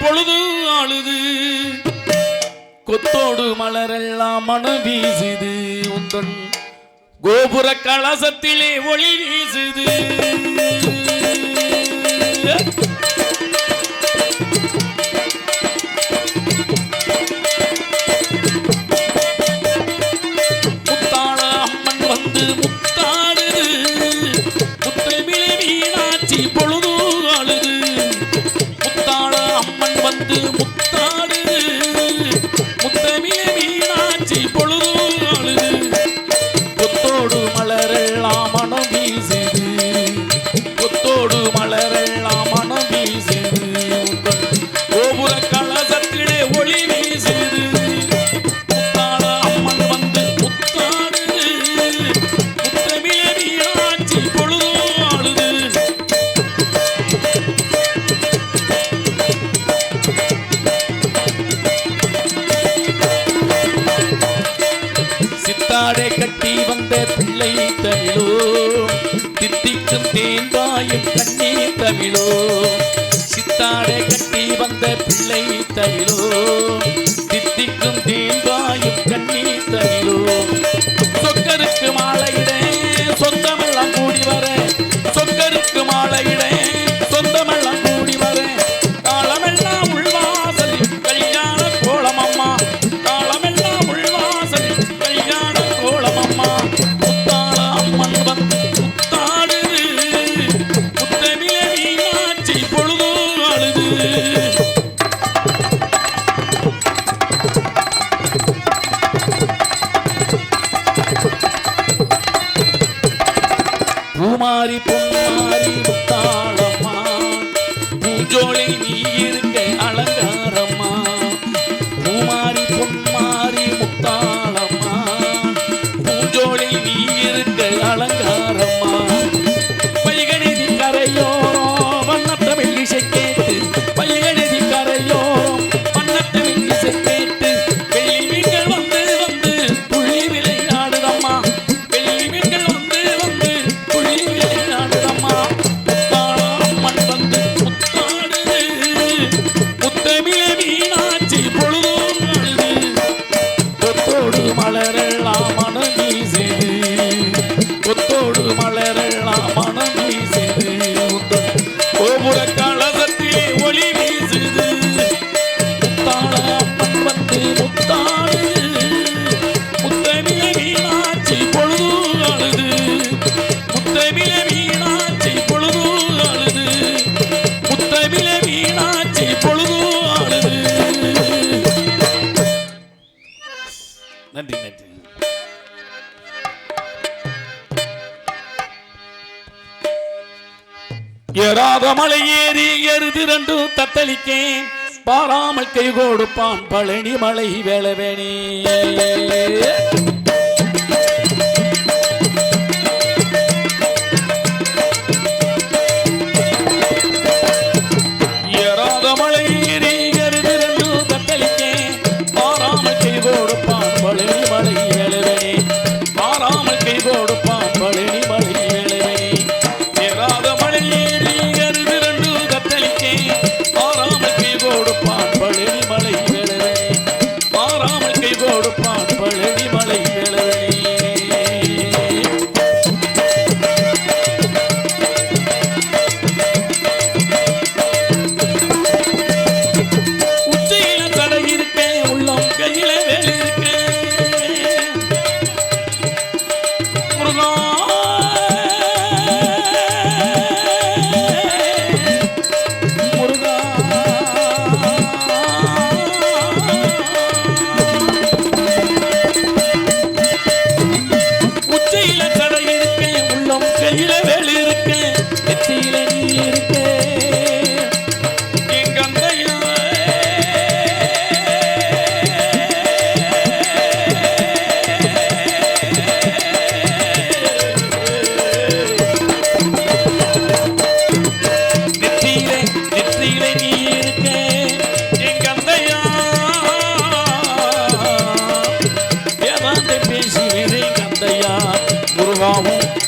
பொழுது அழுது. கொத்தோடு மலரெல்லாம் மனம் வீசுது. உந்தன் கோபுர கலசத்திலே ஒளி வீசுது. மலைக்கு பாராமல் கை கொடுப்பான் பழனி மலை வேளவேணி. Thank you.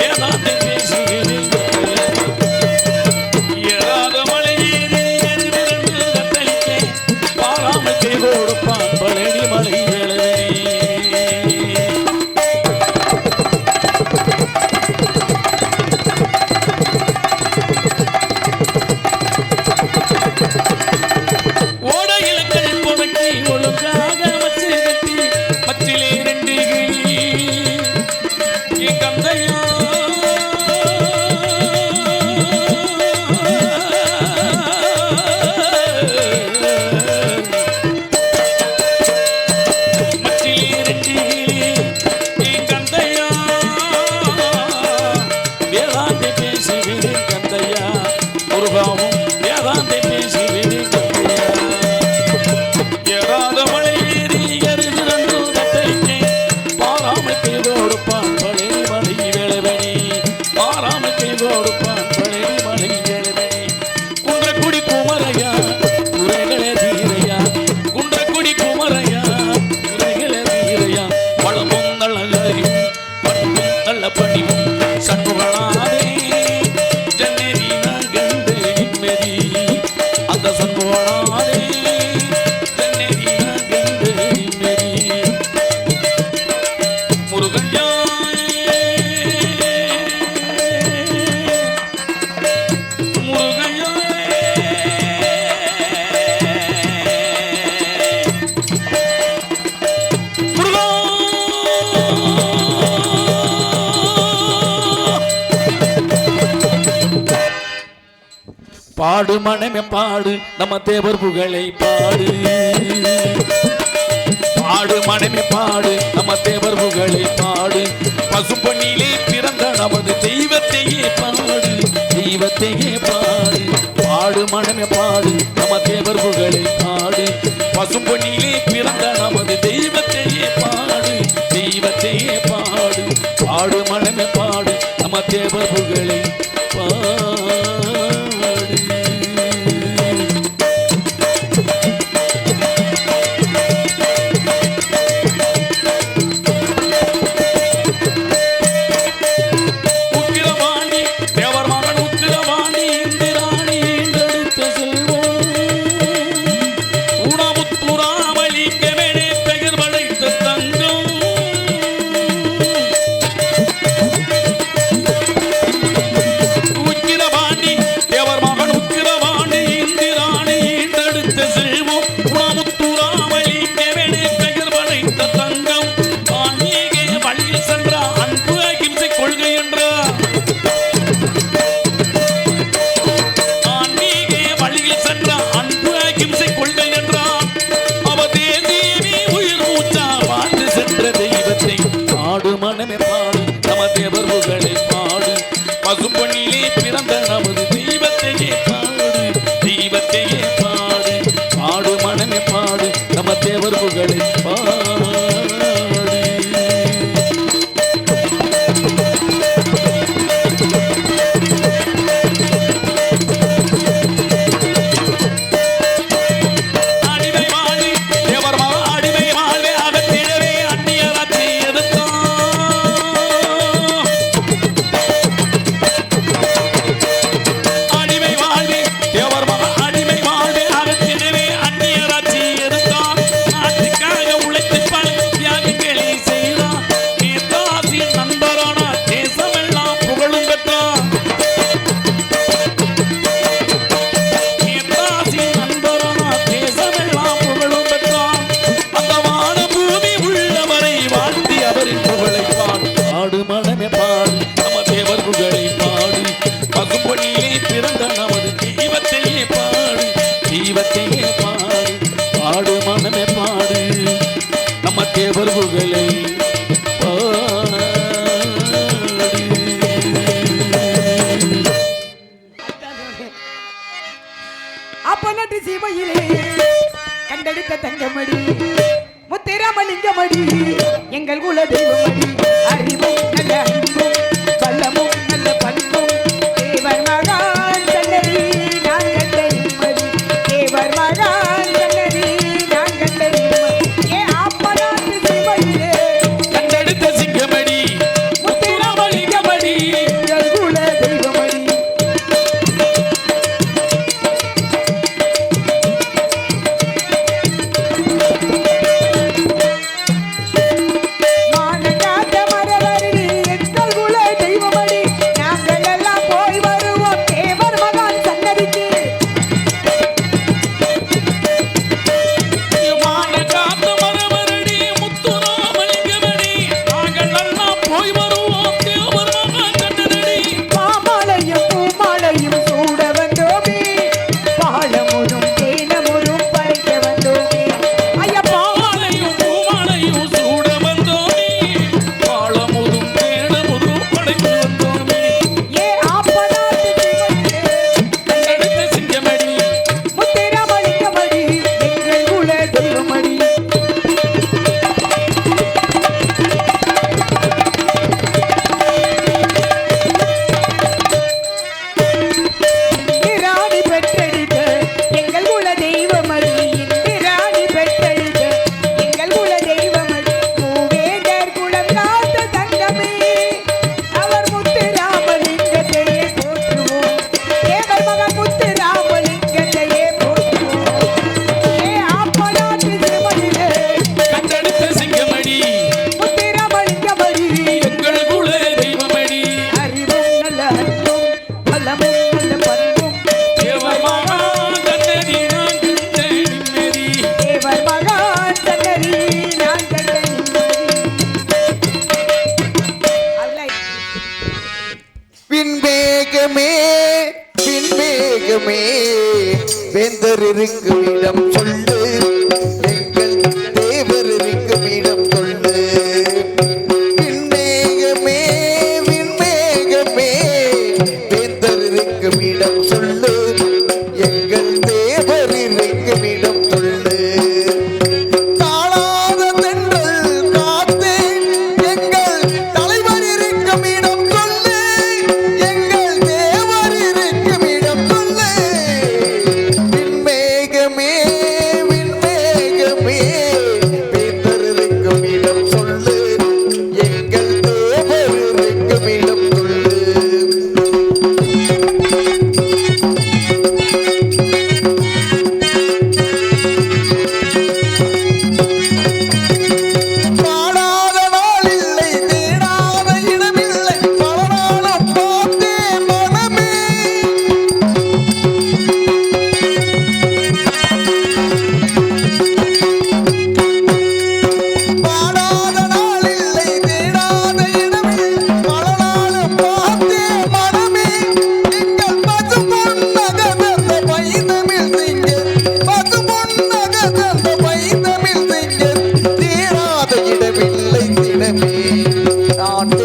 Yeah, Galvão, levanta பாடு மனமே பாடு நம்ம தேவர் புகழை பாடு. பாடு மனமே பாடு நம்ம தேவர் புகழை பாடு. பசுப்பண்ணிலே பிறந்த நமது தெய்வத்தையே பாடு தெய்வத்தையே பாடு. பாடு மனமே பாடு poní Don't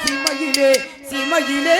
சிமையிலே சிமையிலே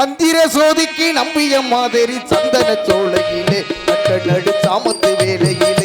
சந்திர சோதிக்கு நம்பிய மாதிரி சந்தன சோலையிலே கட்ட நடு சாமத்து வேலையிலே